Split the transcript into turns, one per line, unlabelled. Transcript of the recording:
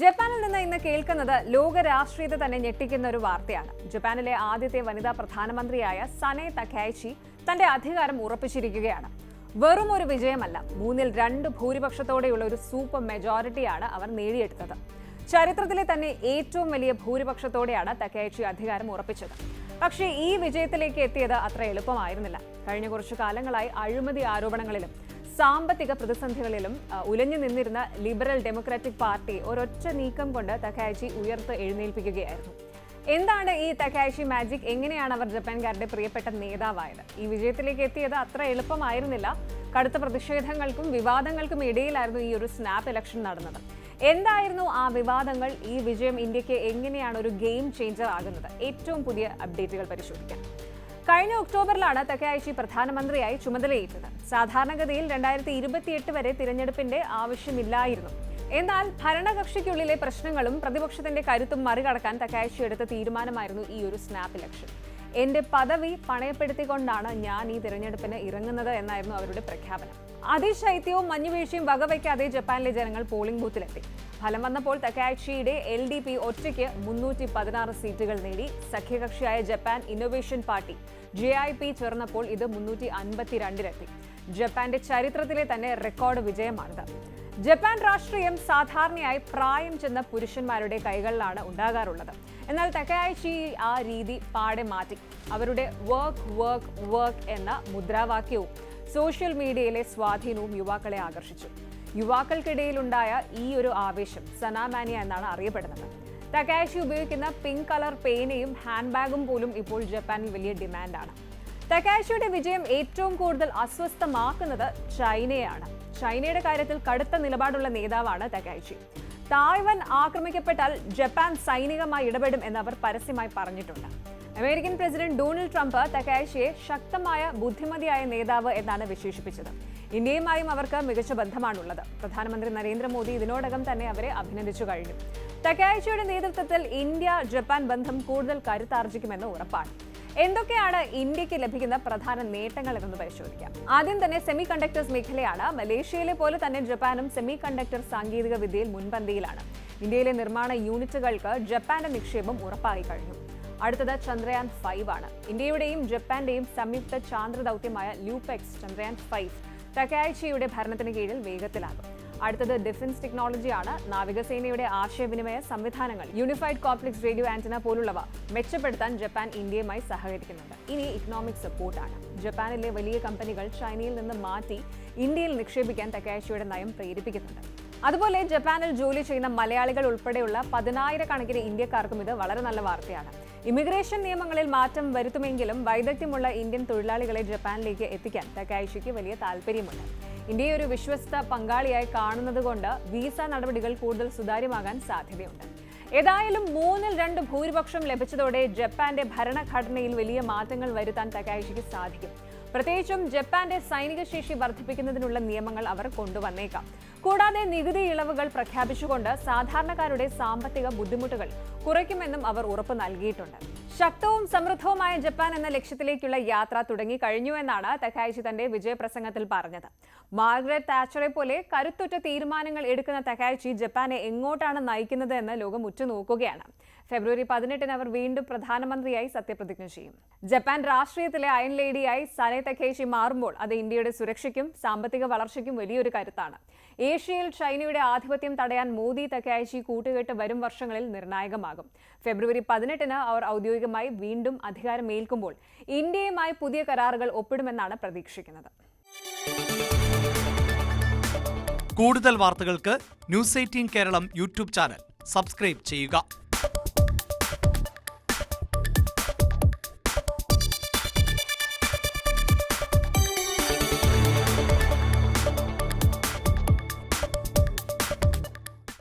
ജപ്പാനിൽ നിന്ന് ഇന്ന് കേൾക്കുന്നത് ലോക രാഷ്ട്രീയത്തെ തന്നെ ഞെട്ടിക്കുന്ന ഒരു വാർത്തയാണ്. ജപ്പാനിലെ ആദ്യത്തെ വനിതാ പ്രധാനമന്ത്രിയായ സനെ തഖാച്ചി തന്റെ അധികാരം ഉറപ്പിച്ചിരിക്കുകയാണ്. വെറും ഒരു വിജയമല്ല മൂന്നിൽ രണ്ട് ഭൂരിപക്ഷത്തോടെയുള്ള ഒരു സൂപ്പർ മെജോറിറ്റിയാണ് അവർ നേടിയെടുത്തത്. ചരിത്രത്തിലെ തന്നെ ഏറ്റവും വലിയ ഭൂരിപക്ഷത്തോടെയാണ് തക്കയച്ചി അധികാരം ഉറപ്പിച്ചത്. പക്ഷേ ഈ വിജയത്തിലേക്ക് എത്തിയത് അത്ര എളുപ്പമായിരുന്നില്ല. കഴിഞ്ഞ കുറച്ചു കാലങ്ങളായി അഴിമതി ആരോപണങ്ങളിലും സാമ്പത്തിക പ്രതിസന്ധികളിലും ഉലഞ്ഞു നിന്നിരുന്ന ലിബറൽ ഡെമോക്രാറ്റിക് പാർട്ടി ഒരൊറ്റ നീക്കം കൊണ്ട് തക്കായച്ചി ഉയർത്ത് എഴുന്നേൽപ്പിക്കുകയായിരുന്നു. എന്താണ് ഈ തക്കായച്ചി മാജിക് എങ്ങനെയാണ് അവർ ജപ്പാൻകാരുടെ പ്രിയപ്പെട്ട നേതാവായത്? ഈ വിജയത്തിലേക്ക് എത്തിയത് അത്ര എളുപ്പമായിരുന്നില്ല. കടുത്ത പ്രതിഷേധങ്ങൾക്കും വിവാദങ്ങൾക്കും ഇടയിലായിരുന്നു ഈ ഒരു സ്നാപ്പ് ഇലക്ഷൻ നടന്നത്. എന്തായിരുന്നു ആ വിവാദങ്ങൾ? ഈ വിജയം ഇന്ത്യയ്ക്ക് എങ്ങനെയാണ് ഒരു ഗെയിം ചേഞ്ചർ ആകുന്നത്? ഏറ്റവും പുതിയ അപ്ഡേറ്റുകൾ പരിശോധിക്കാം. കഴിഞ്ഞ ഒക്ടോബറിലാണ് തക്കയാഴ്ചി പ്രധാനമന്ത്രിയായി ചുമതലയേറ്റത്. സാധാരണഗതിയിൽ രണ്ടായിരത്തി ഇരുപത്തിയെട്ട് വരെ തിരഞ്ഞെടുപ്പിന്റെ ആവശ്യമില്ലായിരുന്നു. എന്നാൽ ഭരണകക്ഷിക്കുള്ളിലെ പ്രശ്നങ്ങളും പ്രതിപക്ഷത്തിന്റെ കരുത്തും മറികടക്കാൻ തക്കയാഴ്ച എടുത്ത തീരുമാനമായിരുന്നു ഈ ഒരു സ്നാപ്പ് ഇലക്ഷൻ എന്റെ പദവി പണയപ്പെടുത്തിക്കൊണ്ടാണ് ഞാൻ ഈ തിരഞ്ഞെടുപ്പിന് ഇറങ്ങുന്നത് എന്നായിരുന്നു അവരുടെ പ്രഖ്യാപനം. അതിശൈത്യവും മഞ്ഞുവീഴ്ചയും വകവയ്ക്കാതെ ജപ്പാനിലെ ജനങ്ങൾ പോളിംഗ് ബൂത്തിലെത്തി ഫലം വന്നപ്പോൾ തക്കാഴ്ചയുടെ എൽ ഡി പി ഒറ്റയ്ക്ക് മുന്നൂറ്റി പതിനാറ് സീറ്റുകൾ നേടി. സഖ്യകക്ഷിയായ Japan Innovation Party J I P ചേർന്നപ്പോൾ ഇത് മുന്നൂറ്റി അൻപത്തിരണ്ടിലെത്തി. ജപ്പാന്റെ ചരിത്രത്തിലെ തന്നെ റെക്കോർഡ് വിജയമാണിത്. ജപ്പാൻ രാഷ്ട്രീയം സാധാരണയായി പ്രായം ചെന്ന പുരുഷന്മാരുടെ കൈകളിലാണ് ഉണ്ടാകാറുള്ളത്. എന്നാൽ തക്കയാഴ്ചി ആ രീതി പാടെ മാറ്റി. അവരുടെ വർക്ക് വർക്ക് വർക്ക് എന്ന മുദ്രാവാക്യവും സോഷ്യൽ മീഡിയയിലെ സ്വാധീനവും യുവാക്കളെ ആകർഷിച്ചു. യുവാക്കൾക്കിടയിലുണ്ടായ ഈ ഒരു ആവേശം സനാമാനിയ എന്നാണ് അറിയപ്പെടുന്നത്. തക്കാശി ഉപയോഗിക്കുന്ന പിങ്ക് കളർ പേനയും ഹാൻഡ് ബാഗും പോലും ഇപ്പോൾ ജപ്പാനിൽ വലിയ ഡിമാൻഡാണ് തക്കാശിയുടെ വിജയം ഏറ്റവും കൂടുതൽ അസ്വസ്ഥമാക്കുന്നത് ചൈനയാണ്. ചൈനയുടെ കാര്യത്തിൽ കടുത്ത നിലപാടുള്ള നേതാവാണ് തക്കാശി തായ്വാൻ ആക്രമിക്കപ്പെട്ടാൽ ജപ്പാൻ സൈനികമായി ഇടപെടും എന്ന് അവർ പരസ്യമായി പറഞ്ഞിട്ടുണ്ട്. അമേരിക്കൻ പ്രസിഡന്റ് ഡൊണാൾഡ് ട്രംപ് തക്കാശിയെ ശക്തമായ ബുദ്ധിമതിയായ നേതാവ് എന്നാണ് വിശേഷിപ്പിച്ചത്. ഇന്ത്യയുമായും അവർക്ക് മികച്ച ബന്ധമാണുള്ളത്. പ്രധാനമന്ത്രി നരേന്ദ്രമോദി ഇതിനോടകം തന്നെ അവരെ അഭിനന്ദിച്ചു കഴിഞ്ഞു. തക്കാഴ്ചയുടെ നേതൃത്വത്തിൽ ഇന്ത്യ ജപ്പാൻ ബന്ധം കൂടുതൽ കരുത്താർജിക്കുമെന്ന് ഉറപ്പാണ്. എന്തൊക്കെയാണ് ഇന്ത്യയ്ക്ക് ലഭിക്കുന്ന പ്രധാന നേട്ടങ്ങൾ എന്നൊന്ന് പരിശോധിക്കാം. ആദ്യം തന്നെ സെമി കണ്ടക്ടേഴ്സ് മേഖലയാണ്. മലേഷ്യയിലെ പോലെ തന്നെ ജപ്പാനും സെമി കണ്ടക്ടർ സാങ്കേതിക വിദ്യയിൽ മുൻപന്തിയിലാണ്. ഇന്ത്യയിലെ നിർമ്മാണ യൂണിറ്റുകൾക്ക് ജപ്പാന്റെ നിക്ഷേപം ഉറപ്പായി കഴിഞ്ഞു. അടുത്തത് ചന്ദ്രയാൻ ഫൈവ് ആണ്. ഇന്ത്യയുടെയും ജപ്പാന്റെയും സംയുക്ത ചാന്ദ്ര ദൗത്യമായ ലൂപെക്സ് ചന്ദ്രയാൻ ഫൈവ് തക്കാഴ്ചയുടെ ഭരണത്തിന് കീഴിൽ വേഗത്തിലാകും. അടുത്തത് ഡിഫൻസ് ടെക്നോളജിയാണ്. നാവികസേനയുടെ ആശയവിനിമയ സംവിധാനങ്ങൾ യൂണിഫൈഡ് കോംപ്ലക്സ് റേഡിയോ ആന്റന പോലുള്ളവ മെച്ചപ്പെടുത്താൻ ജപ്പാൻ ഇന്ത്യയുമായി സഹകരിക്കുന്നുണ്ട്. ഇനി ഇക്കണോമിക് സപ്പോർട്ടാണ് ജപ്പാനിലെ വലിയ കമ്പനികൾ ചൈനയിൽ നിന്ന് മാറ്റി ഇന്ത്യയിൽ നിക്ഷേപിക്കാൻ തക്കാഴ്ചയുടെ നയം പ്രേരിപ്പിക്കുന്നുണ്ട്. അതുപോലെ ജപ്പാനിൽ ജോലി ചെയ്യുന്ന മലയാളികൾ ഉൾപ്പെടെയുള്ള പതിനായിരക്കണക്കിന് ഇന്ത്യക്കാർക്കും ഇത് വളരെ നല്ല വാർത്തയാണ്. ഇമിഗ്രേഷൻ നിയമങ്ങളിൽ മാറ്റം വരുത്തുമെങ്കിലും വൈദഗ്ധ്യമുള്ള ഇന്ത്യൻ തൊഴിലാളികളെ ജപ്പാനിലേക്ക് എത്തിക്കാൻ തക്കായിഷിക്ക് വലിയ താല്പര്യമുണ്ട്. ഇന്ത്യയെ ഒരു വിശ്വസ്ത പങ്കാളിയായി കാണുന്നത് കൊണ്ട് വിസ നടപടികൾ കൂടുതൽ സുതാര്യമാകാൻ സാധ്യതയുണ്ട്. ഏതായാലും മൂന്നിൽ രണ്ട് ഭൂരിപക്ഷം ലഭിച്ചതോടെ ജപ്പാന്റെ ഭരണഘടനയിൽ വലിയ മാറ്റങ്ങൾ വരുത്താൻ തകായിഷിക്ക് സാധിക്കും. പ്രത്യേകിച്ചും ജപ്പാന്റെ സൈനിക ശേഷി വർദ്ധിപ്പിക്കുന്നതിനുള്ള നിയമങ്ങൾ അവർ കൊണ്ടുവന്നേക്കാം. കൂടാതെ നികുതി ഇളവുകൾ പ്രഖ്യാപിച്ചുകൊണ്ട് സാധാരണക്കാരുടെ സാമ്പത്തിക ബുദ്ധിമുട്ടുകൾ കുറയ്ക്കുമെന്നും അവർ ഉറപ്പ് നൽകിയിട്ടുണ്ട്. ശക്തവും സമൃദ്ധവുമായ ജപ്പാൻ എന്ന ലക്ഷ്യത്തിലേക്കുള്ള യാത്ര തുടങ്ങി കഴിഞ്ഞു എന്നാണ് തന്റെ വിജയപ്രസംഗത്തിൽ പറഞ്ഞത്. മാർഗ്രറ്റ് താച്ചറെ പോലെ കരുത്തുറ്റ തീരുമാനങ്ങൾ എടുക്കുന്ന തക്കായിച്ചി ജപ്പാനെ എങ്ങോട്ടാണ് നയിക്കുന്നത് എന്ന് ലോകം ഉറ്റുനോക്കുകയാണ്. ഫെബ്രുവരി പതിനെട്ടിന് അവർ വീണ്ടും പ്രധാനമന്ത്രിയായി സത്യപ്രതിജ്ഞ ചെയ്യും. ജപ്പാൻ രാഷ്ട്രീയത്തിലെ അയൺ ലേഡിയായി സനെ തഖേഷി മാറുമ്പോൾ അത് ഇന്ത്യയുടെ സുരക്ഷയ്ക്കും സാമ്പത്തിക വളർച്ചയ്ക്കും വലിയൊരു കരുത്താണ്. ഏഷ്യയിൽ ചൈനയുടെ ആധിപത്യം തടയാൻ മോദി തഖേഷി കൂട്ടുകെട്ട് വരും വർഷങ്ങളിൽ നിർണായകമാകും. ഫെബ്രുവരി പതിനെട്ടിന് അവർ ഔദ്യോഗികമായി വീണ്ടും അധികാരമേൽക്കുമ്പോൾ ഇന്ത്യയുമായി പുതിയ കരാറുകൾ ഒപ്പിടുമെന്നാണ് പ്രതീക്ഷിക്കുന്നത്.
കൂടുതൽ വാർത്തകൾക്ക് News Eighteen Keralam YouTube channel. Subscribe ചെയ്യുക.